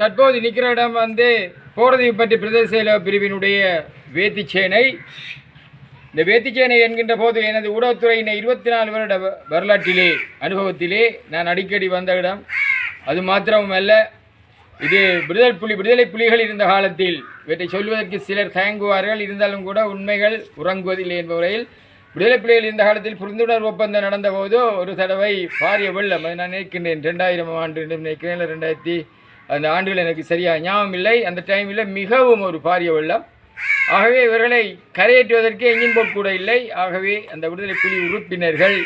தற்போது நிற்கிற இடம் வந்து போரதீப்பட்டி பிரதேச செயலக பிரிவினுடைய வேத்திச்சேனை. இந்த வேத்திச்சேனை என்கின்ற போது எனது ஊடகத்துறையின இருபத்தி நாலு வருட வரலாற்றிலே அனுபவத்திலே நான் அடிக்கடி வந்த இடம். அது மாத்திரமல்ல இது விடுதலை புலி விடுதலை புலிகள் இருந்த காலத்தில் இவற்றை சொல்வதற்கு சிலர் தயங்குவார்கள். இருந்தாலும் கூட உண்மைகள் உறங்குவதில்லை என்பவரையில் விடுதலை புலிகள் இருந்த காலத்தில் புரிந்துணர்வு ஒப்பந்தம் நடந்தபோது ஒரு தடவை பாரிய வெள்ளம் நான் நினைக்கின்றேன் ரெண்டாயிரம் ஆண்டு நினைக்கிறேன் இல்லை ரெண்டாயிரத்தி அந்த ஆண்டுகள் எனக்கு சரியாக ஞாபகம் இல்லை. அந்த டைமில் மிகவும் ஒரு பாரிய வெள்ளம். ஆகவே இவர்களை கரையேற்றுவதற்கே எஞ்சின் போட் கூட இல்லை. ஆகவே அந்த விடுதலை புலி உறுப்பினர்கள்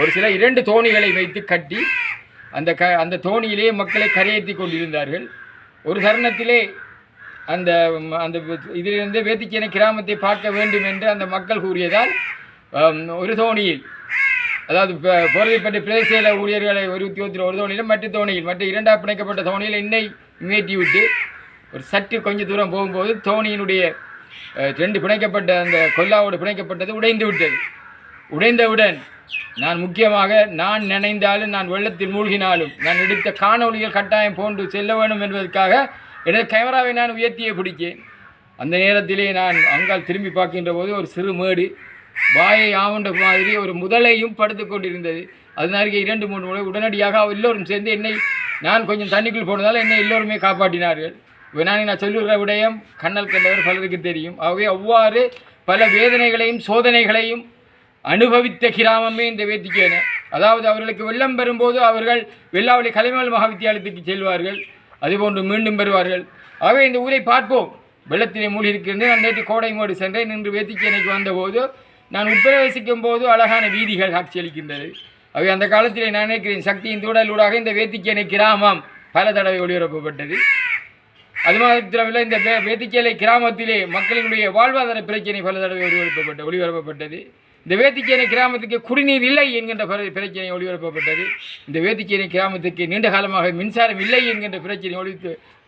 ஒரு சில இரண்டு தோணிகளை வைத்து கட்டி அந்த க அந்த தோணியிலேயே மக்களை கரையேற்றி கொண்டிருந்தார்கள். ஒரு தருணத்திலே அந்த அந்த இதிலிருந்து வேத்திக்கேன கிராமத்தை பார்க்க வேண்டும் என்று அந்த மக்கள் கூறியதால் ஒரு தோணியில் அதாவது போரதிப்பட்ட பிரதேச ஊழியர்களை ஒரு உத்தியோகத்தில் ஒரு தோணியிலும் மற்ற தோணியில் மற்ற இரண்டாக பிணைக்கப்பட்ட தோணியில் என்னை மேட்டி விட்டு ஒரு சற்று கொஞ்ச தூரம் போகும்போது தோணியினுடைய ரெண்டு பிணைக்கப்பட்ட அந்த கொல்லாவோடு பிணைக்கப்பட்டது உடைந்து விட்டது. உடைந்தவுடன் நான் முக்கியமாக நான் நினைந்தாலும் நான் வெள்ளத்தில் மூழ்கினாலும் நான் எடுத்த காணொளிகள் கட்டாயம் போன்று செல்ல வேண்டும் என்பதற்காக எனது கேமராவை நான் உயர்த்தியே பிடித்தேன். அந்த நேரத்திலே நான் அங்கால் திரும்பி பார்க்கின்ற போது ஒரு சிறு மேடு வாயை ஆவண்ட மாதிரி ஒரு முதலையும் படுத்து கொண்டிருந்தது. அதனால இரண்டு மூணு முறை உடனடியாக எல்லோரும் சேர்ந்து என்னை நான் கொஞ்சம் தண்ணிக்குள் போனதால் என்னை எல்லோருமே காப்பாற்றினார்கள். வினானி நான் சொல்லுகிற விடயம் கண்ணல் கண்டவர் பலருக்கு தெரியும். ஆகவே அவ்வாறு பல வேதனைகளையும் சோதனைகளையும் அனுபவித்த கிராமமே இந்த வேத்திக்கேன. அதாவது அவர்களுக்கு வெள்ளம் பெறும்போது அவர்கள் வெள்ளாவளி கலைமகள் மகாவித்தியாலயத்துக்கு செல்வார்கள். அதுபோன்று மீண்டும் பெறுவார்கள். ஆகவே இந்த ஊரை பார்ப்போம். வெள்ளத்திலே மூழ்கி இருக்கிறது நான் நேற்று கோடைமோடு சென்றேன். நின்று வேத்திக்கேனைக்கு வந்தபோது நான் உட்பிரவேசிக்கும் போது அழகான வீதிகள் காட்சியளிக்கின்றது அவை அந்த காலத்தில் நான் நினைக்கிறேன் சக்தியின் தூடலூடாக இந்த வேத்திக்கேனை கிராமம் பல தடவை ஒளிபரப்பப்பட்டது. அது மாத்திரமில்லை இந்த வேத்திக்கேலை கிராமத்திலே மக்களினுடைய வாழ்வாதார பிரச்சனை பல தடவை ஒளிபரப்பப்பட்ட ஒளிபரப்பப்பட்டது. இந்த வேத்திச்சேனை கிராமத்துக்கு குடிநீர் இல்லை என்கின்ற பிரச்சனை ஒளிபரப்பப்பட்டது. இந்த வேத்திச்சேனை கிராமத்துக்கு நீண்ட காலமாக மின்சாரம் இல்லை என்கின்ற பிரச்சனை ஒளி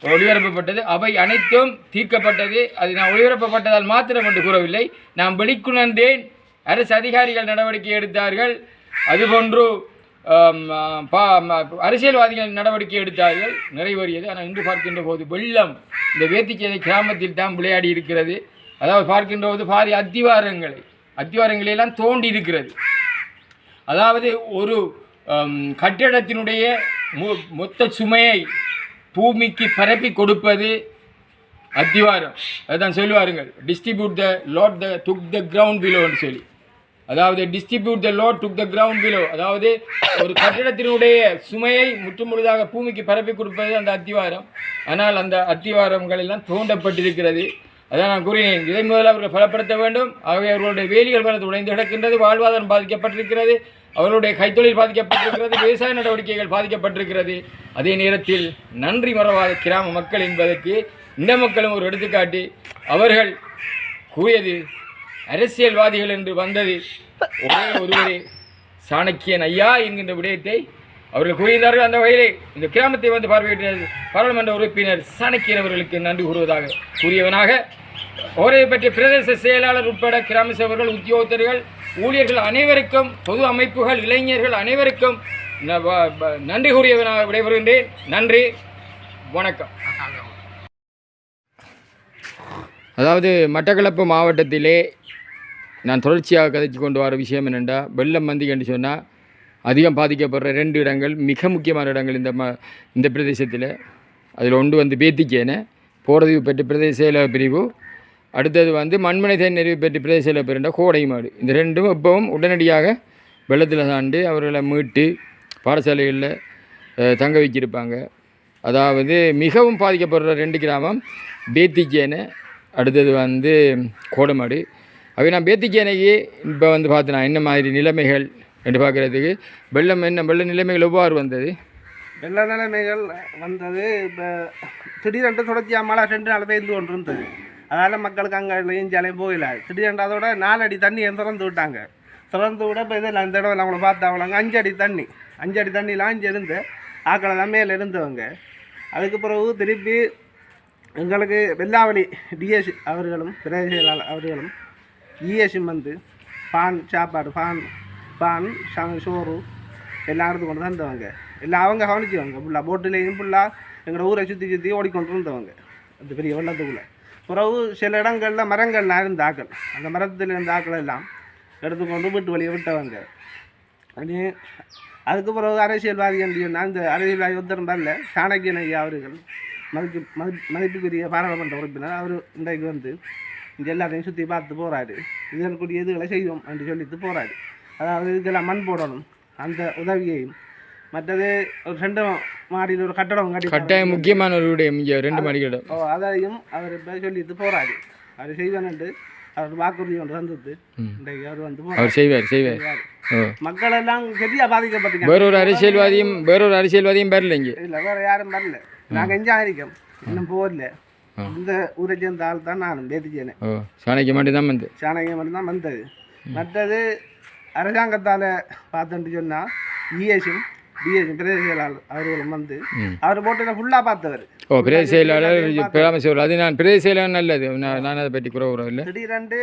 ஒளிபரப்பப்பட்டது. அவை அனைத்தும் தீர்க்கப்பட்டது. அது நான் ஒளிபரப்பப்பட்டதால் மாத்திரம் என்று கூறவில்லை. நான் வெளிக்குணர்ந்தேன் அரசு அதிகாரிகள் நடவடிக்கை எடுத்தார்கள். அதுபோன்று பா அரசியல்வாதிகள் நடவடிக்கை எடுத்தார்கள். நிறைவேறியது. ஆனால் இன்று பார்க்கின்ற போது வெள்ளம். இந்த வேத்திச்சேனை கிராமத்தில் தான் விளையாடி இருக்கிறது. அதாவது பார்க்கின்ற போது பாரி அத்திவாரங்களை அத்திவாரங்களையெல்லாம் தோண்டி இருக்கிறது. அதாவது ஒரு கட்டிடத்தினுடைய மொ- மொத்த சுமையை பூமிக்கு பரப்பி கொடுப்பது அத்திவாரம். அதுதான் சொல்லுவாருங்கள். Distribute the load the to the ground பிலோன்னு சொல்லி. அதாவது distribute the load took the ground below அதாவது ஒரு கட்டிடத்தினுடைய சுமையை முற்றுமுழுதாக பூமிக்கு பரப்பி கொடுப்பது அந்த அத்திவாரம். ஆனால் அந்த அத்திவாரங்கள் எல்லாம் தோண்டப்பட்டிருக்கிறது. அதான் நான் கூறினேன். இதை முதல்ல அவர்கள் பலப்படுத்த வேண்டும். ஆகவே அவர்களுடைய வேலிகள் பலது உடைந்து கிடக்கின்றது. வாழ்வாதாரம் பாதிக்கப்பட்டிருக்கிறது. அவர்களுடைய கைத்தொழில் பாதிக்கப்பட்டிருக்கிறது. விவசாய நடவடிக்கைகள் பாதிக்கப்பட்டிருக்கிறது. அதே நேரத்தில் நன்றி மறவாத கிராம மக்கள் என்பதற்கு இந்த மக்களும் ஒரு எடுத்துக்காட்டு. அவர்கள் கூறியது அரசியல்வாதிகள் என்று வந்தது ஒரே ஒருவரே. சாணக்கியன் ஐயா என்கின்ற விடயத்தை அவர்கள் கூறியிருந்தார்கள் அந்த வகையிலே. இந்த கிராமத்தை வந்து பார்வையிட்ட பாராளுமன்ற உறுப்பினர் சாணக்கியன் அவர்களுக்கு நன்றி கூறுவதாக கூறியவனாக அவரை பற்றிய பிரதேச செயலாளர் உட்பட கிராம சேவர்கள் உத்தியோகத்தர்கள் ஊழியர்கள் அனைவருக்கும் பொது அமைப்புகள் இளைஞர்கள் அனைவருக்கும் ந- வ- நன்றி கூறியவனாக விடைபெறுகின்றேன். நன்றி. வணக்கம். அதாவது மட்டக்களப்பு மாவட்டத்திலே நான் தொடர்ச்சியாக கதைச்சு கொண்டு வர விஷயம் என்னென்னா வெள்ளம் வந்து என்று சொன்னால் அதிகம் பாதிக்கப்படுற ரெண்டு இடங்கள் மிக முக்கியமான இடங்கள் இந்த ம இந்த பிரதேசத்தில். அதில் ஒன்று வந்து பேத்திக்கேன போரதிவு பெற்ற பிரதேச பிரிவு அடுத்தது வந்து மண்மனை தேநெறிவு பெற்ற பிரதேச செயலக கோடைமாடு கோடை மாடு. இந்த ரெண்டும் இப்போவும் உடனடியாக வெள்ளத்தில் தாண்டு அவர்களை மீட்டு பாடசாலைகளில் தங்க வைக்கிருப்பாங்க அதாவது மிகவும் பாதிக்கப்படுற ரெண்டு கிராமம் பேத்திக்கேன அடுத்தது வந்து கோடமாடு அவை நான் பேத்திக்கேனைக்கு இப்போ வந்து பார்த்தேன் என்ன மாதிரி நிலைமைகள் என்று பார்க்குறதுக்கு வெள்ளம் என்ன வெள்ள நிலைமைகள் எவ்வாறு வந்தது? வெள்ள நிலைமைகள் வந்தது. இப்போ திடீரென்று தொடர்ச்சியாக மழை ரெண்டு நாள் பெய்து கொண்டு இருந்தது அதனால் மக்களுக்கு அங்கே இஞ்சாலையும் போயில திடீரென்று அதோட நாலடி தண்ணியை திறந்து விட்டாங்க. திறந்து விட இப்போ இதில் அந்த இடம் நம்மளை பார்த்தாவளங்க அஞ்சு அடி தண்ணி. அஞ்சு அடி தண்ணியில் அஞ்சு இருந்து ஆக்களை தான் மேலே இருந்தவங்க அதுக்கு பிறகு திருப்பி எங்களுக்கு வெள்ளாவளி டிஎஸ் அவர்களும் பிரதேச அவர்களும் இஎஸ்எம் வந்து பான் சாப்பாடு பான் பான் ச- சோறு எல்லாம் எடுத்து கொண்டு தந்தவங்க எல்லாம் அவங்க கவனிச்சுவாங்க ஃபுல்லாக போட்டுலேயும் ஃபுல்லாக எங்களோட ஊரை சுற்றி சுற்றி ஓடிக்கொண்டு இருந்தவங்க அந்த பெரிய வெள்ளத்துக்குள்ளே பிறகு சில இடங்களில் மரங்கள்லாம் இருந்த ஆக்கள் அந்த மரத்தில் இருந்த ஆக்கள் எல்லாம் எடுத்துக்கொண்டு வீட்டு வழியை விட்டவங்க அப்படி அதுக்கு பிறகு அரசியல்வாதிகள் சொன்னால் இந்த அரசியல்வாதி உத்தரம் வரல சாணக்கியன் ஐயா அவர்கள் மதிப்பு மதி மதிப்புக்குரிய பாராளுமன்ற உறுப்பினர் அவர் இன்றைக்கு வந்து இந்த எல்லாத்தையும் சுற்றி பார்த்து போகிறாரு இதற்குரிய இதுகளை செய்வோம் என்று சொல்லிட்டு போகிறாரு அதாவது இதுக்கெல்லாம் மண் போடணும் அந்த உதவியையும் மற்றது ஒரு ரெண்டு மாடியில் ஒரு கட்டடம் கட்டி கட்டாயம் முக்கியமான ஒரு விடயம் ரெண்டு மணிக்கிடம் ஓ அதையும் அவர் இப்போ சொல்லிட்டு போகிறாரு அவர் செய்வேன்ட்டு அவர் வாக்குறுதி ஒன்று தந்தது ம். இன்றைக்கு அவர் வந்து. அவர் செய்வார் செய்வார் மக்கள் எல்லாம் சரியாக பாதிக்கப்பட்டீங்க வேறொரு அரசியல்வாதியும் வேறொரு அரசியல்வாதியும் வரல இங்கே இல்லை வேற யாரும் வரல நாங்கள் எங்கே இருக்கோம் இன்னும் போகல இந்த ஊரை சேர்ந்த ஆள் தான் நானும் பேத்திச்சேனே ஓ சாணக்கிய மட்டும்தான் வந்து சாணகியம் மட்டும்தான் வந்தது. மற்றது அரசாங்கத்தால் பார்த்துட்டு சொன்னால் இஎஸும் பிஎஸும் பிரதேச செயலாளர் அவர்களும் வந்து. அவர் போட்டு ஃபுல்லாக பார்த்தவர். ஓ பிரதேச செயலாளர் பிரதம செயலாளர் அது நான் பிரதேச செயலாளர் நல்லது. நான் நான் அதை பற்றி குறை இல்லை. திடீரென்று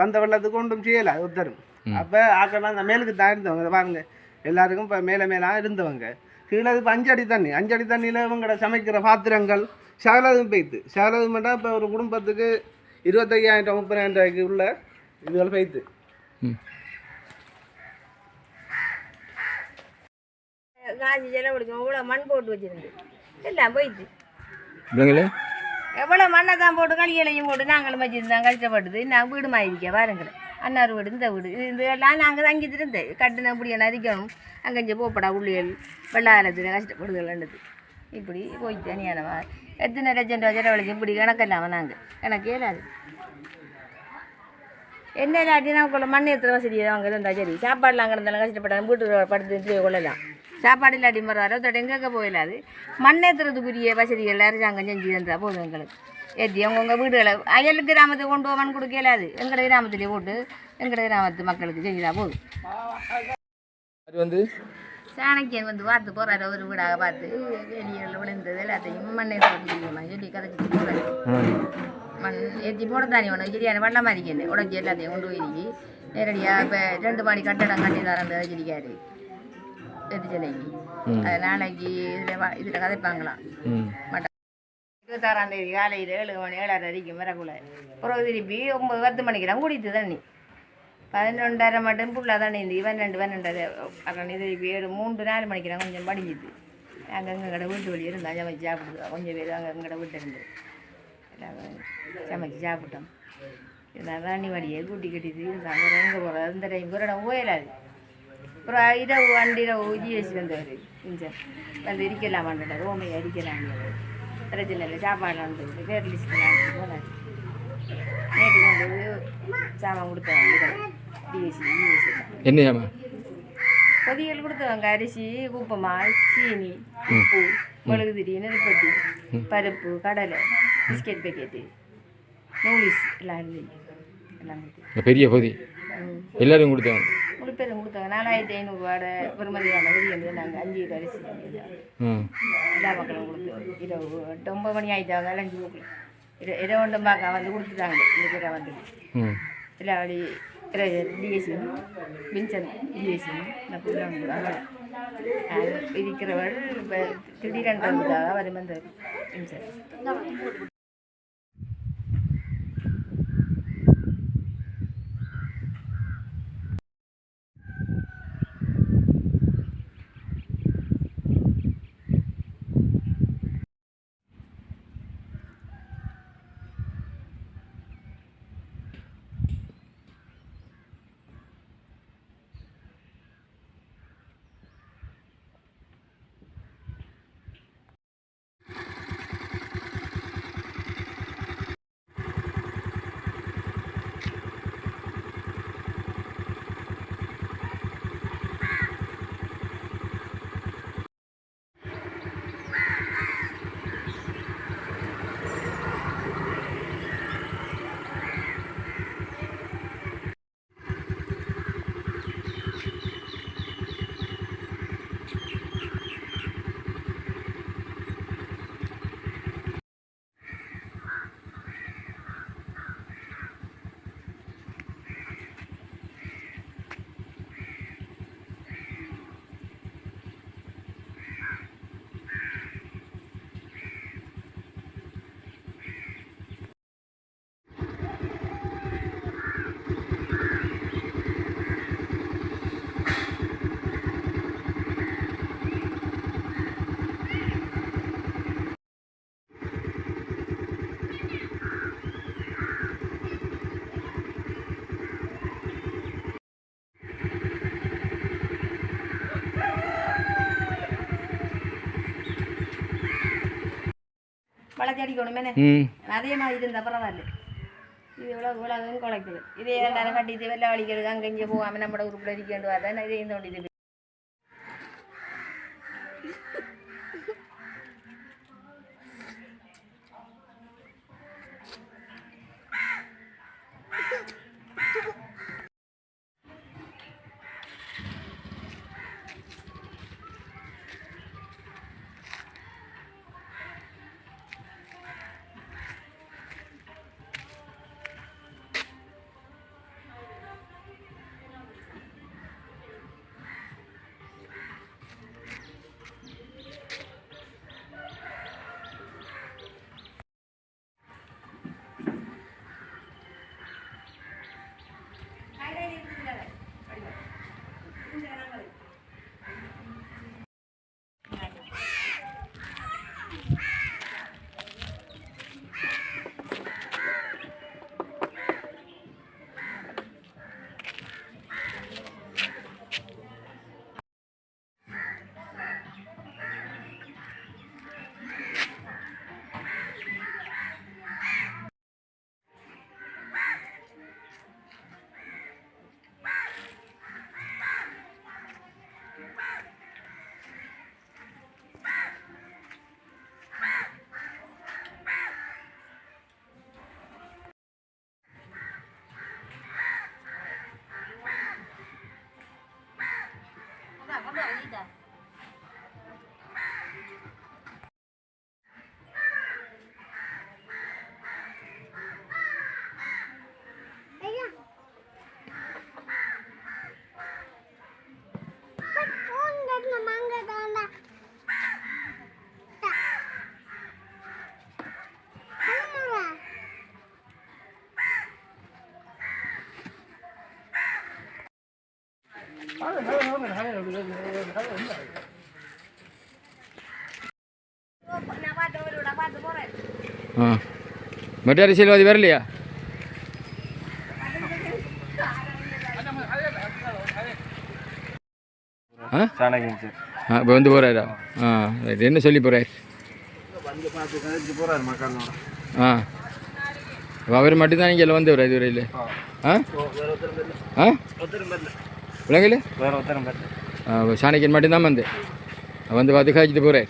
வந்த வெள்ளத்துக்கு ஒன்றும் செய்யலை ஒருத்தரும். அப்போ ஆக்கெல்லாம் அந்த மேலுக்கு தான் இருந்தவங்க. பாருங்க. எல்லாருக்கும் இப்போ மேலே மேலே இருந்தவங்க. கீழே இப்போ அஞ்சு அடி தண்ணி. அஞ்சு அடி தண்ணியில் இவங்களோட சமைக்கிற பாத்திரங்கள் சகலதும் பெய்த்து. சகலதும் மட்டும் இப்போ ஒரு குடும்பத்துக்கு இருபத்தையாயிரம் முப்பதாயிரம் ரூபாய்க்கு உள்ள இதுகள் பெய்த்து. காஞ்சி செலவழிக்கும் இவ்வளோ மண் போட்டு வச்சிருந்து. எல்லாம் போயிடுச்சு எவ்வளோ மண்ணை தான் போட்டு களிகளையும் போட்டு நாங்களும் வச்சிருந்தோம் கஷ்டப்பட்டது நான் வீடு மாறிக்க பாருங்களேன். அன்னார் வீடு இந்த வீடு. இது எல்லாம் நாங்கள் தங்கிட்டு இருந்தேன் கட்டின இப்படி நரிக்கணும் அங்கே போப்படா உள்ளியல் வெள்ளாரத்தில் கஷ்டப்படுதல்ன்றது இப்படி போயிட்டு அநியானமா எத்தனை லட்சம் ரூபா செலவழிச்சு இப்படி கணக்கெல்லாம நாங்கள் கணக்கு இயலாது. என்ன இல்லாட்டி நமக்குள்ள மண் எத்தனை வசதி அவங்க இருந்தால் சரி சாப்பாடுலாம் கிடந்தாலும் கஷ்டப்பட்டாலும் வீட்டுக்கு படுத்து கொள்ளலாம். சாப்பாடு இல்லாட்டி மறு வரத்தோட எங்கே போயிடாது மண் ஏற்றுறதுக்குரிய வசதிகள் அரசாங்கம் செஞ்சு தந்தால் போதும் எங்களுக்கு. ஏற்றி அவங்கவுங்க வீடுகளை அயல் கிராமத்துக்கு கொண்டு போக மண் கொடுக்க இயலாது. எங்களோட கிராமத்துலேயே போட்டு எங்களோட கிராமத்து மக்களுக்கு செஞ்சுதான் போதும். அது வந்து? சாணக்கியன் வந்து பார்த்து போகிறாரு ஒரு வீடாக பார்த்து. வெளியில் விழுந்தது எல்லாத்தையும் மண் ஏற்றுறதுக்குரியமா சொல்லி கதைச்சிட்டு போகிறாரு மண் ஏற்றி போடத்தானே ஒன்று சரியான வெள்ளம் மாதிரிக்கேன் உடஞ்சி எல்லாத்தையும் கொண்டு போயிருக்கி. நேரடியாக இப்போ ரெண்டு மாடி கட்டடம் கட்டி தரந்து வச்சிருக்காரு எது சென்னைக்கு அது நாளைக்கு இதில் இதில் கதைப்பாங்களாம் ம். இருபத்தாறாம் தேதி காலையில் ஏழு மணி ஏழரை வரைக்கும் வரக்குள்ள. பிறகு திருப்பி ஒம்பது பத்து மணிக்கெல்லாம் குடித்து தண்ணி பதினொன்றரை மட்டும் ஃபுல்லாக தண்ணி இருந்து பன்னெண்டு பன்னெண்டரை அப்புறம் இது ஏழு மூன்று நாலு மணிக்கு நான் கொஞ்சம் படிஞ்சுது அங்கே கடை வீட்டு வழி இருந்தால் சமைச்சு சாப்பிடுது கொஞ்சம் பேர் அங்கே கடை வீட்டு இருந்து சமைச்சு சாப்பிட்டோம் இருந்தால் தண்ணி வடியை கூட்டி கட்டிது இருந்தாங்க எங்கே போகிறது இந்த டைம் ஒரு இடம் போயிடாது அப்புறம் இரவு அண்டிரவு ஜிஎஸ்சி வந்தவர் இன்ஜன் வந்து இருக்கலாமான்றார் ஓமையை அடிக்கலாம் பிரச்சனை இல்லை சாப்பாடு வந்து பேர் லிஸ்ட் போனார் நேற்று கொண்டு வந்து சாமான் கொடுத்தாங்க டிஎஸ்சி யூஎஸ்சி என்ன ஏமா பொதிகள் கொடுத்தவங்க அரிசி குப்பமா சீனி உப்பு மிளகுதிரி நெருப்பட்டி பருப்பு கடலை பிஸ்கெட் பேக்கெட்டு நூலிஸ் எல்லாம் எல்லாம் கொடுத்து பெரிய பொதி. எல்லாரும் கொடுத்தாங்க முழு பேரும் கொடுத்தாங்க நாலாயிரத்தி ஐநூறுரூவாட பெருமதியான உதவி வந்து நாங்கள் அஞ்சு அரிசி எல்லா மக்களும் கொடுத்து இரவு எட்டு ஒன்பது மணி ஆயிட்டாங்க லஞ்சு போக்கு இர இரவு ஒன்றும் பார்க்க வந்து கொடுத்துட்டாங்க. இந்த பேரை வந்து. எல்லா வழி டிஎஸ்சி வின்சன் டிஎஸ்சி இந்த பிள்ளை இருக்கிறவள் இப்போ திடீரென்று வந்ததாக வரும் அந்த வின்சன் வளர்ச்சி அடிக்கணும் என்ன ம் அதே மாதிரி இருந்தால் பரவாயில்ல இது இவ்வளோ இவ்வளோ குலைக்குது இதே எல்லாரும் கட்டி இது வெள்ளை வலிக்கிறது அங்கே இங்கே போகாமல் நம்மளோட மற்ற அரசியல்வாதி வரலையா இப்போ வந்து போகிறாரா ஆ ரைட் என்ன சொல்லி போகிறார் ஆ அவர் மட்டும்தான் இங்கே வந்தவர் இதுவரையில் ஆ ஆ விளங்கல சாணக்கியன் மட்டும்தான் வந்து வந்து பார்த்து காய்ச்சிட்டு போகிறார்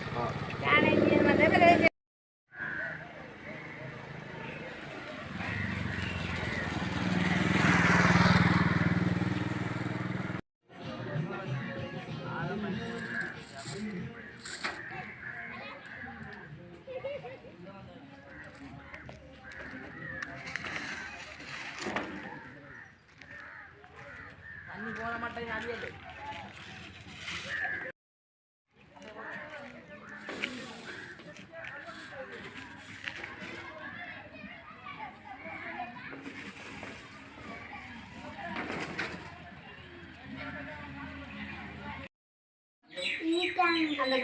சாணக்கியன் வந்து அந்த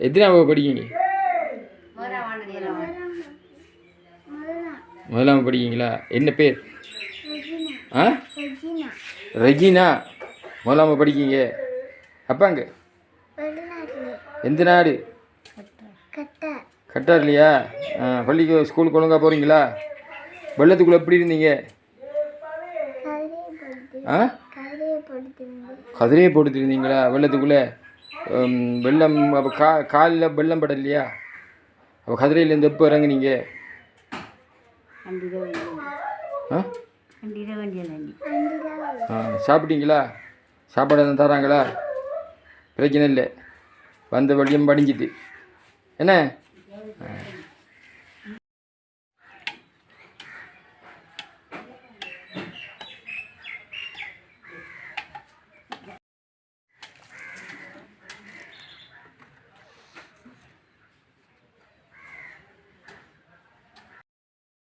எத்தனை படிக்கீங்க முதலாம் ஆண்டு படிக்கீங்களா என்ன பேர்? ஆ? ரெஜினா. முதலாம் படிக்கீங்க அப்பாங்க எந்த நாடு? கட்டார் இல்லையா பள்ளிக்கு ஸ்கூலுக்கு ஒழுங்காக போகிறீங்களா வெள்ளத்துக்குள்ளே எப்படி இருந்தீங்க? ஆ? கதிரையே போட்டுட்டு இருந்தீங்களா வெள்ளத்துக்குள்ளே வெள்ளம் அப்போ கா காலில் வெள்ளம் படலையா? அப்போ கதிரையிலேருந்து எப்போ இறங்குனீங்க? ஆ? ஆ சாப்பிட்டீங்களா? சாப்பாடு எதுவும் தராங்களா? பிரச்சனை இல்லை. வந்த வழியும் படிஞ்சிட்டு என்ன ஆ.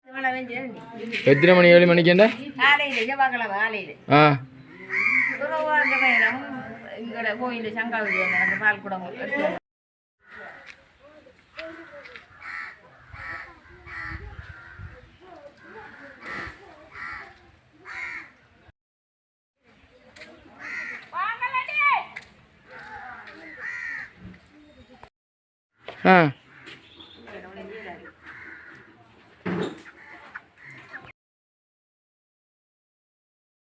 இவ்வளோ வெஞ்சு எத்தனை மணி ஏழு செவ்வாய்க்கிழமை காலையில் ஆ. ஆ.